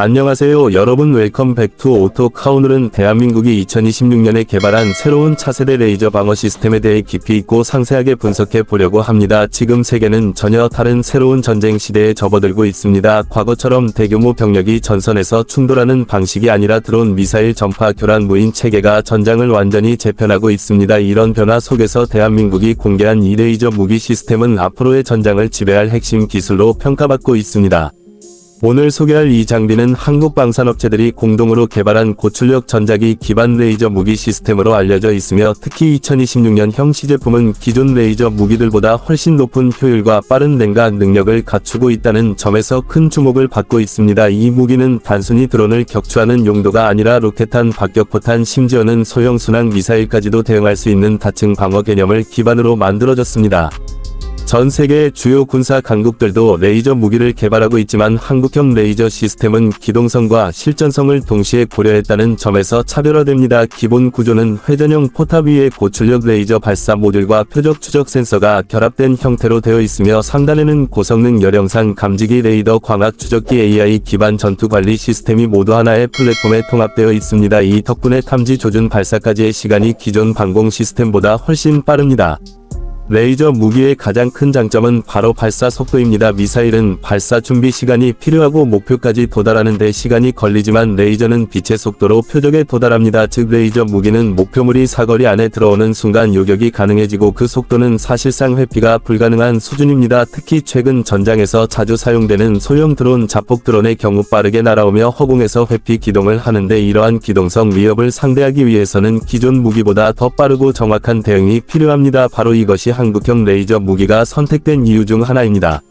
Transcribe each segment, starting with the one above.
안녕하세요 여러분 웰컴 백투 오토 카 오늘은 대한민국이 2026년에 개발한 새로운 차세대 레이저 방어 시스템에 대해 깊이 있고 상세하게 분석해 보려고 합니다. 지금 세계는 전혀 다른 새로운 전쟁 시대에 접어들고 있습니다. 과거처럼 대규모 병력이 전선에서 충돌하는 방식이 아니라 드론 미사일 전파 교란 무인 체계가 전장을 완전히 재편하고 있습니다. 이런 변화 속에서 대한민국이 공개한 이 레이저 무기 시스템은 앞으로의 전장을 지배할 핵심 기술로 평가받고 있습니다. 오늘 소개할 이 장비는 한국 방산업체들이 공동으로 개발한 고출력 전자기 기반 레이저 무기 시스템으로 알려져 있으며 특히 2026년형 시제품은 기존 레이저 무기들보다 훨씬 높은 효율과 빠른 냉각 능력을 갖추고 있다는 점에서 큰 주목을 받고 있습니다. 이 무기는 단순히 드론을 격추하는 용도가 아니라 로켓탄, 박격포탄, 심지어는 소형 순항 미사일까지도 대응할 수 있는 다층 방어 개념을 기반으로 만들어졌습니다. 전 세계의 주요 군사 강국들도 레이저 무기를 개발하고 있지만 한국형 레이저 시스템은 기동성과 실전성을 동시에 고려했다는 점에서 차별화됩니다. 기본 구조는 회전형 포탑 위에 고출력 레이저 발사 모듈과 표적 추적 센서가 결합된 형태로 되어 있으며 상단에는 고성능 열영상 감지기 레이더 광학 추적기 AI 기반 전투 관리 시스템이 모두 하나의 플랫폼에 통합되어 있습니다. 이 덕분에 탐지 조준 발사까지의 시간이 기존 방공 시스템보다 훨씬 빠릅니다. 레이저 무기의 가장 큰 장점은 바로 발사 속도입니다. 미사일은 발사 준비 시간이 필요하고 목표까지 도달하는 데 시간이 걸리지만 레이저는 빛의 속도로 표적에 도달합니다. 즉 레이저 무기는 목표물이 사거리 안에 들어오는 순간 요격이 가능해지고 그 속도는 사실상 회피가 불가능한 수준입니다. 특히 최근 전장에서 자주 사용되는 소형 드론 자폭 드론의 경우 빠르게 날아오며 허공에서 회피 기동을 하는데 이러한 기동성 위협을 상대하기 위해서는 기존 무기보다 더 빠르고 정확한 대응이 필요합니다. 바로 이것이 한국형 레이저 무기가 선택된 이유 중 하나입니다.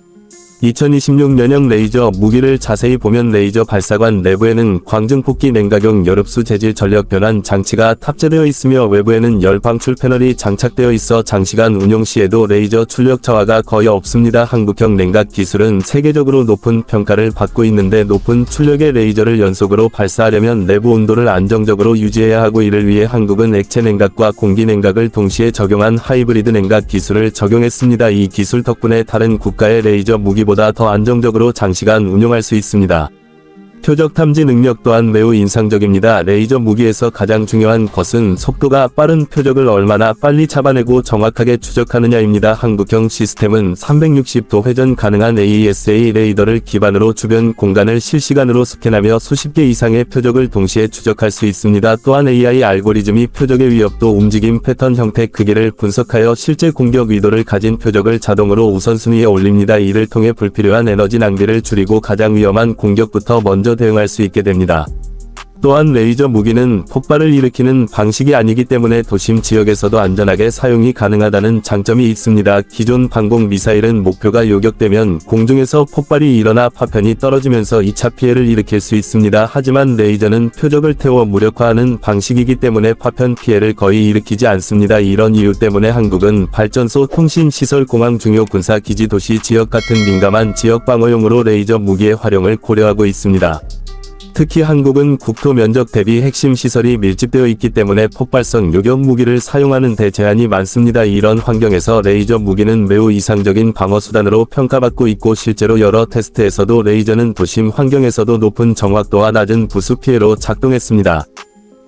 2026년형 레이저 무기를 자세히 보면 레이저 발사관 내부에는 광증폭기 냉각용 열흡수 재질 전력 변환 장치가 탑재되어 있으며 외부에는 열 방출 패널이 장착되어 있어 장시간 운용 시에도 레이저 출력 저하가 거의 없습니다. 한국형 냉각 기술은 세계적으로 높은 평가를 받고 있는데 높은 출력의 레이저를 연속으로 발사하려면 내부 온도를 안정적으로 유지해야 하고 이를 위해 한국은 액체 냉각과 공기 냉각을 동시에 적용한 하이브리드 냉각 기술을 적용했습니다. 이 기술 덕분에 다른 국가의 레이저 무기 보다 더 안정적으로 장시간 운용할 수 있습니다. 표적 탐지 능력 또한 매우 인상적입니다. 레이저 무기에서 가장 중요한 것은 속도가 빠른 표적을 얼마나 빨리 잡아내고 정확하게 추적하느냐입니다. 한국형 시스템은 360도 회전 가능한 AESA 레이더를 기반으로 주변 공간을 실시간으로 스캔하며 수십 개 이상의 표적을 동시에 추적할 수 있습니다. 또한 AI 알고리즘이 표적의 위협도 움직임 패턴 형태 크기를 분석하여 실제 공격 의도를 가진 표적을 자동으로 우선순위에 올립니다. 이를 통해 불필요한 에너지 낭비를 줄이고 가장 위험한 공격부터 먼저 대응할 수 있게 됩니다. 또한 레이저 무기는 폭발을 일으키는 방식이 아니기 때문에 도심 지역에서도 안전하게 사용이 가능하다는 장점이 있습니다. 기존 방공 미사일은 목표가 요격되면 공중에서 폭발이 일어나 파편이 떨어지면서 2차 피해를 일으킬 수 있습니다. 하지만 레이저는 표적을 태워 무력화하는 방식이기 때문에 파편 피해를 거의 일으키지 않습니다. 이런 이유 때문에 한국은 발전소, 통신 시설, 공항 중요 군사 기지 도시 지역 같은 민감한 지역 방어용으로 레이저 무기의 활용을 고려하고 있습니다. 특히 한국은 국토 면적 대비 핵심 시설이 밀집되어 있기 때문에 폭발성 요격 무기를 사용하는 데 제한이 많습니다. 이런 환경에서 레이저 무기는 매우 이상적인 방어 수단으로 평가받고 있고 실제로 여러 테스트에서도 레이저는 도심 환경에서도 높은 정확도와 낮은 부수 피해로 작동했습니다.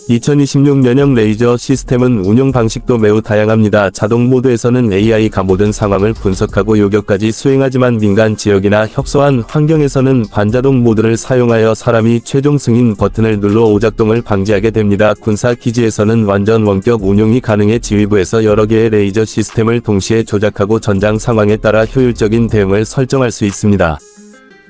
2026년형 레이저 시스템은 운용 방식도 매우 다양합니다. 자동 모드에서는 AI가 모든 상황을 분석하고 요격까지 수행하지만 민간 지역이나 협소한 환경에서는 반자동 모드를 사용하여 사람이 최종 승인 버튼을 눌러 오작동을 방지하게 됩니다. 군사 기지에서는 완전 원격 운용이 가능해 지휘부에서 여러 개의 레이저 시스템을 동시에 조작하고 전장 상황에 따라 효율적인 대응을 설정할 수 있습니다.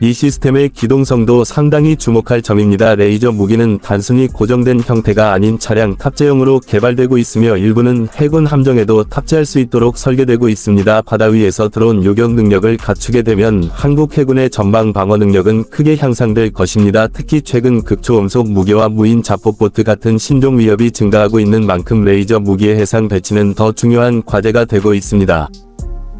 이 시스템의 기동성도 상당히 주목할 점입니다. 레이저 무기는 단순히 고정된 형태가 아닌 차량 탑재용으로 개발되고 있으며 일부는 해군 함정에도 탑재할 수 있도록 설계되고 있습니다. 바다 위에서 드론 요격 능력을 갖추게 되면 한국 해군의 전방 방어 능력은 크게 향상될 것입니다. 특히 최근 극초음속 무기와 무인 자폭보트 같은 신종 위협이 증가하고 있는 만큼 레이저 무기의 해상 배치는 더 중요한 과제가 되고 있습니다.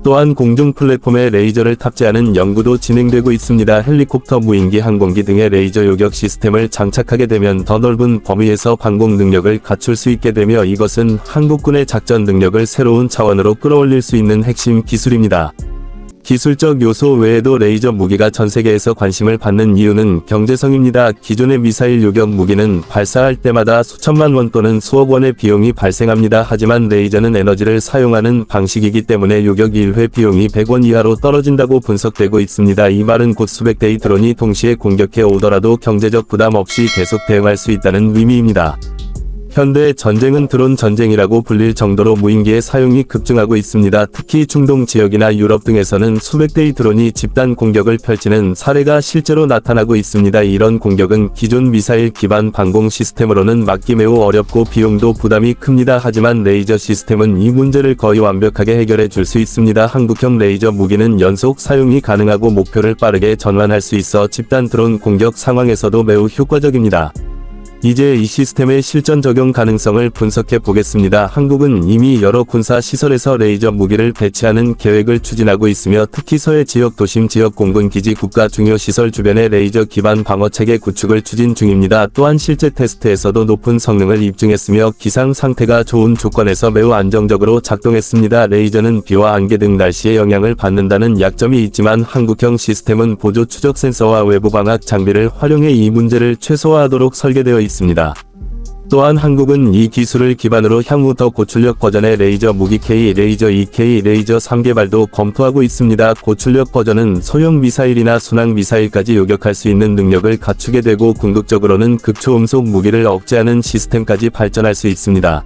또한 공중 플랫폼에 레이저를 탑재하는 연구도 진행되고 있습니다. 헬리콥터, 무인기, 항공기 등의 레이저 요격 시스템을 장착하게 되면 더 넓은 범위에서 방공 능력을 갖출 수 있게 되며 이것은 한국군의 작전 능력을 새로운 차원으로 끌어올릴 수 있는 핵심 기술입니다. 기술적 요소 외에도 레이저 무기가 전 세계에서 관심을 받는 이유는 경제성입니다. 기존의 미사일 요격 무기는 발사할 때마다 수천만 원 또는 수억 원의 비용이 발생합니다. 하지만 레이저는 에너지를 사용하는 방식이기 때문에 요격 1회 비용이 100원 이하로 떨어진다고 분석되고 있습니다. 이 말은 곧 수백 대의 드론이 동시에 공격해 오더라도 경제적 부담 없이 계속 대응할 수 있다는 의미입니다. 현대 전쟁은 드론 전쟁이라고 불릴 정도로 무인기의 사용이 급증하고 있습니다. 특히 중동 지역이나 유럽 등에서는 수백 대의 드론이 집단 공격을 펼치는 사례가 실제로 나타나고 있습니다. 이런 공격은 기존 미사일 기반 방공 시스템으로는 막기 매우 어렵고 비용도 부담이 큽니다. 하지만 레이저 시스템은 이 문제를 거의 완벽하게 해결해 줄 수 있습니다. 한국형 레이저 무기는 연속 사용이 가능하고 목표를 빠르게 전환할 수 있어 집단 드론 공격 상황에서도 매우 효과적입니다. 이제 이 시스템의 실전 적용 가능성을 분석해 보겠습니다. 한국은 이미 여러 군사 시설에서 레이저 무기를 배치하는 계획을 추진하고 있으며 특히 서해 지역 도심 지역 공군 기지 국가 중요 시설 주변에 레이저 기반 방어 체계 구축을 추진 중입니다. 또한 실제 테스트에서도 높은 성능을 입증했으며 기상 상태가 좋은 조건에서 매우 안정적으로 작동했습니다. 레이저는 비와 안개 등 날씨의 영향을 받는다는 약점이 있지만 한국형 시스템은 보조 추적 센서와 외부 방학 장비를 활용해 이 문제를 최소화하도록 설계되어 있습니다. 또한 한국은 이 기술을 기반으로 향후 더 고출력 버전의 레이저 무기 K, 레이저 2K, 레이저 3 개발도 검토하고 있습니다. 고출력 버전은 소형 미사일이나 순항 미사일까지 요격할 수 있는 능력을 갖추게 되고 궁극적으로는 극초음속 무기를 억제하는 시스템까지 발전할 수 있습니다.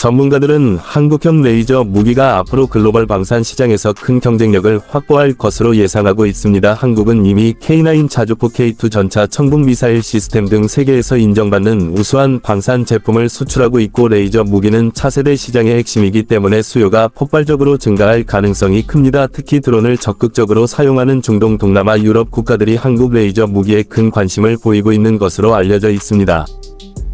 전문가들은 한국형 레이저 무기가 앞으로 글로벌 방산 시장에서 큰 경쟁력을 확보할 것으로 예상하고 있습니다. 한국은 이미 K9 자주포 K2 전차 청북 미사일 시스템 등 세계에서 인정받는 우수한 방산 제품을 수출하고 있고 레이저 무기는 차세대 시장의 핵심이기 때문에 수요가 폭발적으로 증가할 가능성이 큽니다. 특히 드론을 적극적으로 사용하는 중동 동남아 유럽 국가들이 한국 레이저 무기에 큰 관심을 보이고 있는 것으로 알려져 있습니다.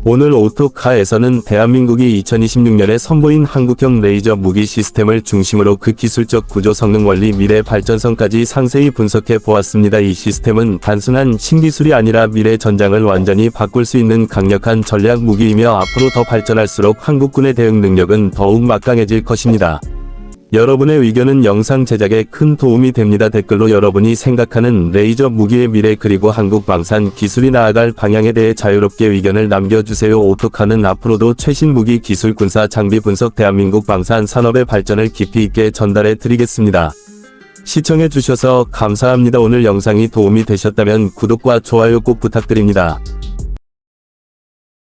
오늘 오토카에서는 대한민국이 2026년에 선보인 한국형 레이저 무기 시스템을 중심으로 그 기술적 구조 성능 원리 미래 발전성까지 상세히 분석해 보았습니다. 이 시스템은 단순한 신기술이 아니라 미래 전장을 완전히 바꿀 수 있는 강력한 전략 무기이며 앞으로 더 발전할수록 한국군의 대응 능력은 더욱 막강해질 것입니다. 여러분의 의견은 영상 제작에 큰 도움이 됩니다. 댓글로 여러분이 생각하는 레이저 무기의 미래 그리고 한국 방산 기술이 나아갈 방향에 대해 자유롭게 의견을 남겨주세요. 오토카는 앞으로도 최신 무기 기술 군사 장비 분석 대한민국 방산 산업의 발전을 깊이 있게 전달해 드리겠습니다. 시청해 주셔서 감사합니다. 오늘 영상이 도움이 되셨다면 구독과 좋아요 꼭 부탁드립니다.